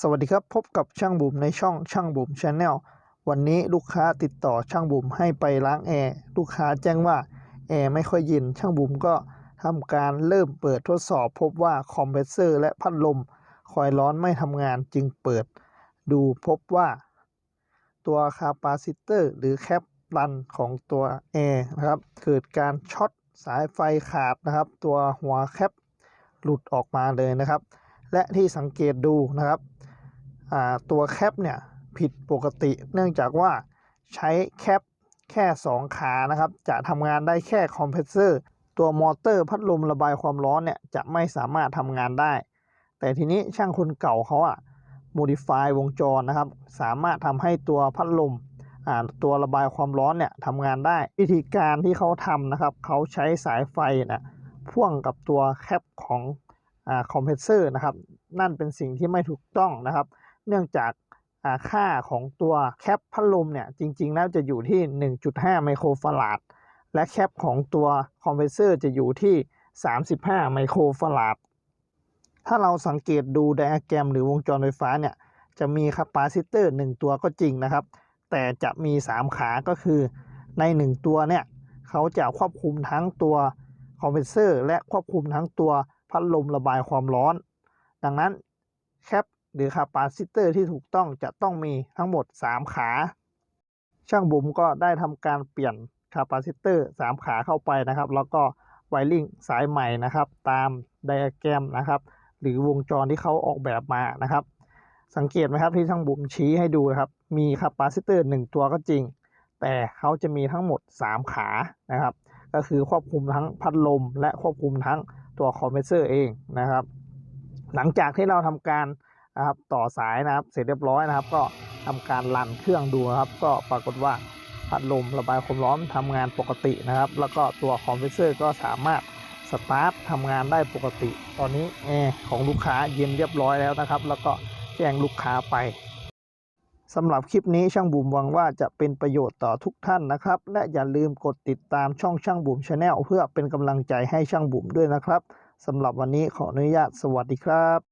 สวัสดีครับ พบกับช่างบุ๋มในช่องช่างบุ๋มชาแนลวันนี้ลูกค้าติดต่อช่างบุ๋มให้ไปล้างแอร์ลูกค้าแจ้งว่าแอร์ไม่ค่อยเย็นช่างบุ๋มก็ทำการเริ่มเปิดทดสอบ พบว่าคอมเพรสเซอร์และพัดลมคอยร้อนไม่ทำงานจึงเปิด ดูพบว่า ตัวคาปาซิเตอร์หรือแคปรันของตัวแอร์นะครับเกิดการช็อตสายไฟขาดนะครับ ตัวหัวแคปหลุดออกมาเลยนะครับ และที่สังเกตดูนะครับตัวแคปเนี่ยผิดปกติ เนื่องจากว่าใช้แคปแค่ 2 ขานะครับ จะทำงานได้แค่คอมเพรสเซอร์ตัวมอเตอร์พัดลมระบายความร้อนเนี่ยจะไม่สามารถทำงานได้ แต่ทีนี้ช่างคนเก่าเขาอะ modify วงจรนะครับ สามารถทำให้ตัวพัดลมตัวระบายความร้อนเนี่ยทำงานได้ วิธีการที่เขาทำนะครับ เขาใช้สายไฟนะพ่วงกับตัวแคปของอคอมเพรสเซอร์นะครับ นั่นเป็นสิ่งที่ไม่ถูกต้องนะครับ เนื่องจากาค่าของตัวแคปพัดลมเนี่ยจริงๆแล้วจะอยู่ที่ 1.5 ไมโครฟาราดและแคปของตัวคอมเพรสเซอร์จะอยู่ที่ 35 ไมโครฟาราดถ้าเราสังเกตดูไดอะแกรมหรือวงจรไฟฟ้าเนี่ยจะมีคาปาซิเตอร์ 1 ตัวก็จริงนะครับ แต่จะมี 3 ขาก็คือใน 1 ตัวเนี่ยเขาจะควบคุมทั้งตัวคอมเพรสเซอร์ และควบคุมทั้งตัวพัดลมระบายความร้อน ดังนั้นแคปหรือคาปาซิเตอร์ที่ถูกต้องจะต้องมีทั้งหมด 3 ขา ช่างบุ๋มก็ได้ทำการเปลี่ยนคาปาซิเตอร์3ขาเข้าไปนะครับ แล้วก็ไวริงสายใหม่นะครับ ตามไดอะแกรมนะครับ หรือวงจรที่เขาออกแบบมานะครับ สังเกตไหมครับที่ช่างบุ๋มชี้ให้ดูนะครับ มีคาปาซิเตอร์1ตัวก็จริง แต่เขาจะมีทั้งหมด 3 ขานะครับ ก็คือควบคุมทั้งพัดลม และควบคุมทั้งตัวคอมเพรสเซอร์เองนะครับ หลังจากที่เราทำการนะครับต่อสายนะครับ เสร็จเรียบร้อยนะครับ ก็ทำการรันเครื่องดูนะครับ ก็ปรากฏว่าพัดลมระบายความร้อนทำงานปกตินะครับ แล้วก็ตัวคอมเพรสเซอร์ก็สามารถสตาร์ททำงานได้ปกติ ตอนนี้แอร์ของลูกค้าเย็นเรียบร้อยแล้วนะครับ แล้วก็แจ้งลูกค้าไปสำหรับคลิปนี้ช่างบุ๋มหวังว่าจะเป็นประโยชน์ต่อทุกท่านนะครับ และอย่าลืมกดติดตามช่องช่างบุ๋มชาแนลเพื่อเป็นกำลังใจให้ช่างบุ๋มด้วยนะครับ สำหรับวันนี้ขออนุญาตสวัสดีครับ